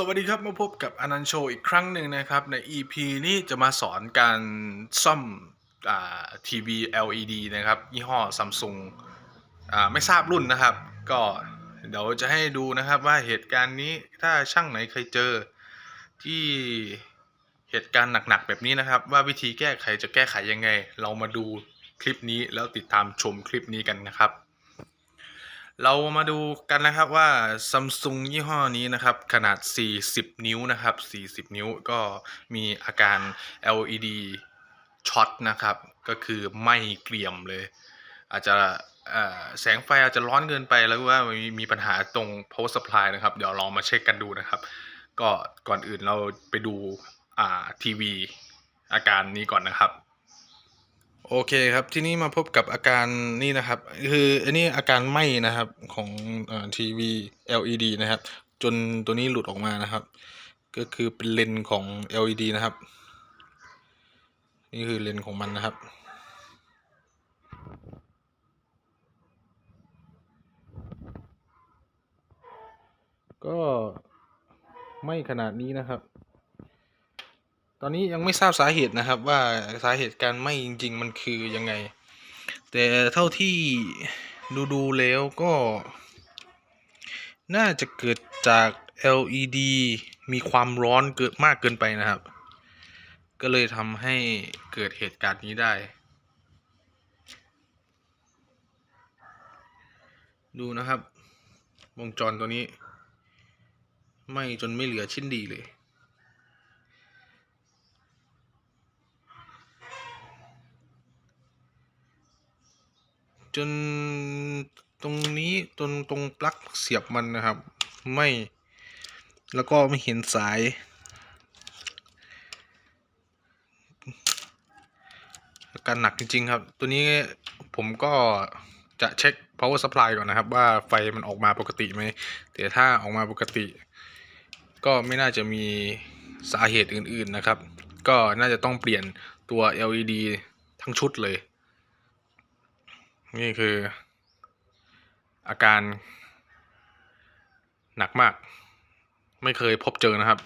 สวัสดีครับมาพบกับอนันต์โชว์อีกครั้งหนึ่งนะครับ ใน EP นี้จะมาสอนการซ่อมทีวี LED นะครับยี่ห้อซัมซุงไม่ทราบรุ่นนะครับ ก็เดี๋ยวจะให้ดูนะครับว่าเหตุการณ์นี้ถ้าช่างไหนเคยเจอ ที่เหตุการณ์หนักๆแบบนี้นะครับ ว่าวิธีแก้ไขจะแก้ไขยังไง เรามาดูคลิปนี้แล้วติดตามชมคลิปนี้กันนะครับ เรามาดูกันนะครับว่า Samsung ยี่ห้อนี้นะครับ ขนาด 40 นิ้วนะครับ 40 นิ้วก็มีอาการ LED ช็อตนะครับ ก็คือไม้เกลี่ยมเลย อาจจะแสงไฟอาจจะร้อนเกินไปแล้วว่ามีมีปัญหาตรง power supply นะครับ เดี๋ยวลองมาเช็คกันดูนะครับ ก็ก่อนอื่นเราไปดูทีวีอาการนี้ก่อนนะครับ โอเคครับ ที่นี่มาพบกับอาการนี่นะครับ คืออันนี้อาการไหม้นะครับของทีวี LED นะครับ จนตัวนี้หลุดออกมานะครับ ก็คือเป็นเลนของ LED นะครับ นี่คือเลนของมันนะครับก็ไม้ขนาดนี้นะครับ ตอนนี้ยังไม่ทราบสาเหตุนะครับว่าสาเหตุการไหม้จริง ๆ มันคือยังไง แต่เท่าที่ดูดูๆแล้วก็ น่าจะเกิดจาก LED มีความร้อนเกิดมากเกินไปนะครับ ก็เลยทำให้เกิดเหตุการณ์นี้ได้ ดูนะครับ วงจรตัวนี้ไหม้จนไม่เหลือชิ้นดีเลย จนตรงนี้ตรงตรงปลั๊กเสียบมันนะครับ ไม่ แล้วก็ไม่เห็นสาย การหนักจริง ๆ ครับ ตัวนี้ผมก็จะเช็ค power supply ก่อนนะครับ ว่าไฟมันออกมาปกติไหมแต่ถ้าออกมาปกติ ก็ไม่น่าจะมีสาเหตุอื่น ๆนะครับ ก็น่าจะต้องเปลี่ยนตัว LED ทั้งชุดเลย นี่คือ อาการหนักมาก ไม่เคยพบเจอนะครับ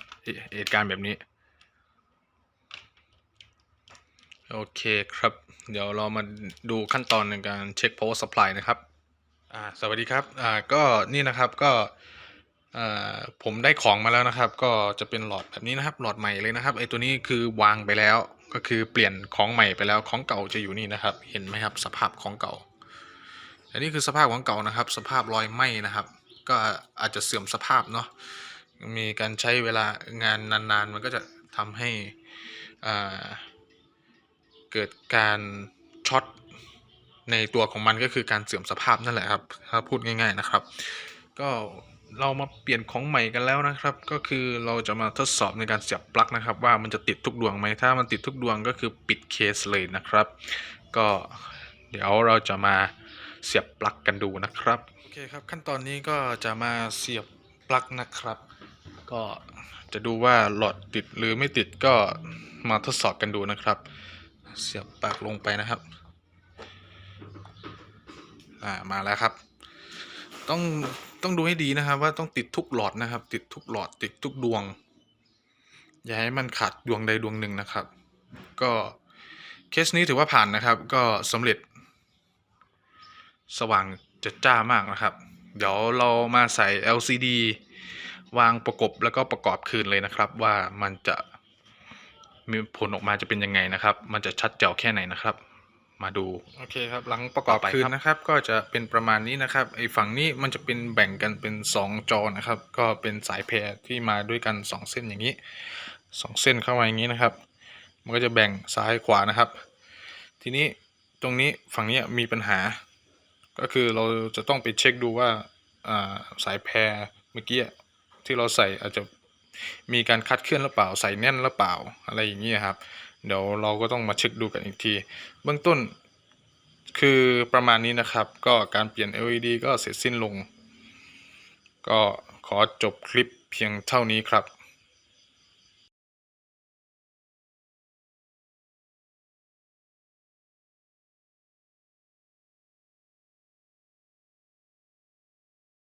เหตุการณ์แบบนี้ โอเคครับ เดี๋ยวเรามาดูขั้นตอนในการเช็ค power supply นะครับอ่าสวัสดีครับอ่าก็นี่นะครับก็อ่าผมได้ของมาแล้วนะครับ ก็จะเป็นหลอดแบบนี้นะครับ หลอดใหม่เลยนะครับไอตัวนี้คือวางไปแล้วก็คือเปลี่ยนของใหม่ไปแล้วของเก่าจะอยู่นี่นะครับ เห็นไหมครับสภาพของเก่า อันนี้คือสภาพของเก่านะครับ สภาพรอยไหม้นะครับ ก็อาจจะเสื่อมสภาพเนาะมีการใช้เวลางานนานๆ มันก็จะทำให้อ่าเกิดการช็อตในตัวของมันก็คือการเสื่อมสภาพนั่นแหละครับถ้าพูดง่ายๆนะครับ ก็เรามาเปลี่ยนของใหม่กันแล้วนะครับ ก็คือเราจะมาทดสอบในการเสียบปลั๊กนะครับ ว่ามันจะติดทุกดวงไหมถ้ามันติดทุกดวงก็คือปิดเคสเลยนะครับ ก็เดี๋ยวเราจะมา เสียบปลั๊กกันดูนะครับ โอเคครับ ขั้นตอนนี้ก็จะมาเสียบปลั๊กนะครับ ก็จะดูว่าหลอดติดหรือไม่ติดก็มาทดสอบกันดูนะครับ เสียบปลั๊กลงไปนะครับอ่ามาแล้วครับ ต้องต้องดูให้ดีนะครับ ว่าต้องติดทุกหลอดนะครับ ติดทุกหลอดติดทุกดวง อย่าให้มันขาดดวงใดดวงหนึ่งนะครับ ก็เคสนี้ถือว่าผ่านนะครับ ก็สำเร็จ สว่างจะจ้ามากนะครับ เดี๋ยวเรามาใส่ LCD วางประกบแล้วก็ประกอบคืนเลยนะครับ ว่ามันจะมีผลออกมาจะเป็นยังไงนะครับ มันจะชัดแจ๋วแค่ไหนนะครับ มาดู โอเคครับ หลังประกอบคืนนะครับ ก็จะเป็นประมาณนี้นะครับ ไอ้ฝั่งนี้มันจะเป็นแบ่งกันเป็น 2 จอนะครับ ก็เป็นสายแพรที่มาด้วยกัน 2 เส้นอย่างนี้ 2 เส้นเข้ามาอย่างนี้นะครับ มันก็จะแบ่งซ้ายขวานะครับ ทีนี้ตรงนี้ฝั่งนี้มีปัญหา ก็คือเราจะต้องไปเช็คดูว่าสายแพรเมื่อกี้ที่เราใส่อาจจะมีการคัดเคลื่อนหรือเปล่าใส่แน่นหรือเปล่าอะไรอย่างนี้ครับ เดี๋ยวเราก็ต้องมาเช็คดูกันอีกที เบื้องต้นคือประมาณนี้นะครับ ก็การเปลี่ยน LED ก็เสร็จสิ้นลง ก็ขอจบคลิปเพียงเท่านี้ครับ